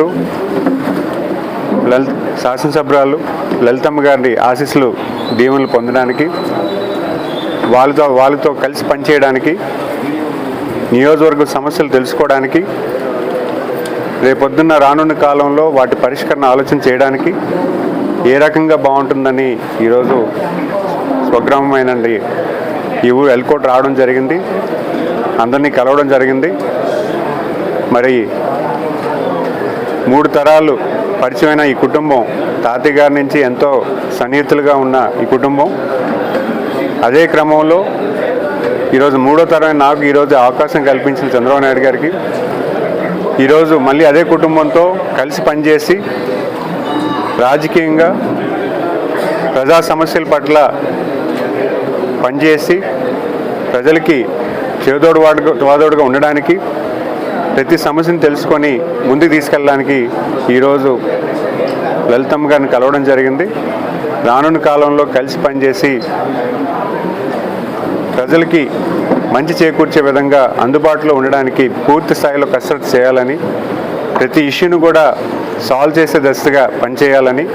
చేసుకుంటూ లలిత శాసనసభ్యురాలు లలితమ్మ గారి ఆశీస్సులు దీవెనలు పొందడానికి వాళ్ళతో వాళ్ళతో కలిసి పనిచేయడానికి నియోజకవర్గ సమస్యలు తెలుసుకోవడానికి రేపొద్దున్న రానున్న కాలంలో వాటి పరిష్కరణ ఆలోచన చేయడానికి ఏ రకంగా బాగుంటుందని ఈరోజు స్వగ్రామమైనండి ఈ ఊరు ఎల్కోట్ రావడం జరిగింది. అందరినీ కలవడం జరిగింది. మరి మూడు తరాలు పరిచయమైన ఈ కుటుంబం తాతయ్య గారి నుంచి ఎంతో సన్నిహితులుగా ఉన్న ఈ కుటుంబం. అదే క్రమంలో ఈరోజు మూడో తరమైన నాకు ఈరోజు అవకాశం కల్పించిన చంద్రబాబు నాయుడు గారికి. ఈరోజు మళ్ళీ అదే కుటుంబంతో కలిసి పనిచేసి రాజకీయంగా ప్రజా సమస్యల పట్ల పనిచేసి ప్రజలకి చేదోడు వాడు వాదోడుగా ఉండడానికి ప్రతి సమస్యను తెలుసుకొని ముందుకు తీసుకెళ్ళడానికి ఈరోజు లలితమ్మ గారిని కలవడం జరిగింది. రానున్న కాలంలో కలిసి పనిచేసి ప్రజలకి మంచి చేకూర్చే విధంగా అందుబాటులో ఉండడానికి పూర్తి స్థాయిలో కసరత్తు చేయాలని ప్రతి ఇష్యూను కూడా సాల్వ్ చేసే దశగా పనిచేయాలని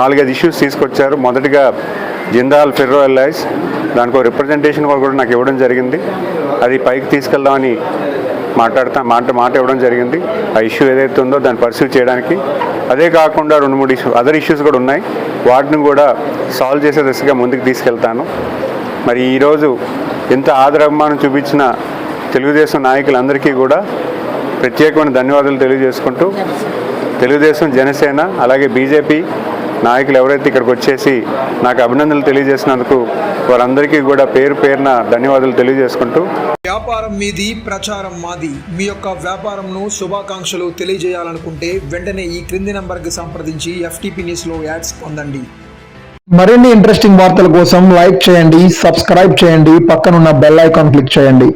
నాలుగైదు ఇష్యూస్ తీసుకొచ్చారు. మొదటిగా జిందాల్ ఫెర్రో ఎల్ఐస్ దానికి రిప్రజెంటేషన్ కూడా నాకు ఇవ్వడం జరిగింది. అది పైకి తీసుకెళ్దామని మాట్లాడుతా మాట మాట ఇవ్వడం జరిగింది. ఆ ఇష్యూ ఏదైతే ఉందో దాన్ని పర్సూ చేయడానికి. అదే కాకుండా రెండు మూడు ఇష్యూ అదర్ ఇష్యూస్ కూడా ఉన్నాయి. వాటిని కూడా సాల్వ్ చేసే దిశగా ముందుకు తీసుకెళ్తాను. మరి ఈరోజు ఎంత ఆదరాభిమానం చూపించిన తెలుగుదేశం నాయకులందరికీ కూడా ప్రత్యేకమైన ధన్యవాదాలు తెలియజేసుకుంటూ తెలుగుదేశం జనసేన అలాగే బీజేపీ నాయకులు ఎవరైతే ఇక్కడికి వచ్చేసి నాకు అభినందనలు తెలియజేసినందుకు వారందరికీ కూడా పేరు పేరున ధన్యవాదాలు తెలియజేసుకుంటూ వ్యాపారం మీది ప్రచారం మాది. మీ యొక్క వ్యాపారంను శుభాకాంక్షలు తెలియజేయాలనుకుంటే వెంటనే ఈ క్రింది నంబర్కి సంప్రదించి ఎఫ్టీపీ న్యూస్లో యాడ్స్ పొందండి. మరిన్ని ఇంట్రెస్టింగ్ వార్తల కోసం లైక్ చేయండి సబ్స్క్రైబ్ చేయండి పక్కనున్న బెల్ ఐకాన్ క్లిక్ చేయండి.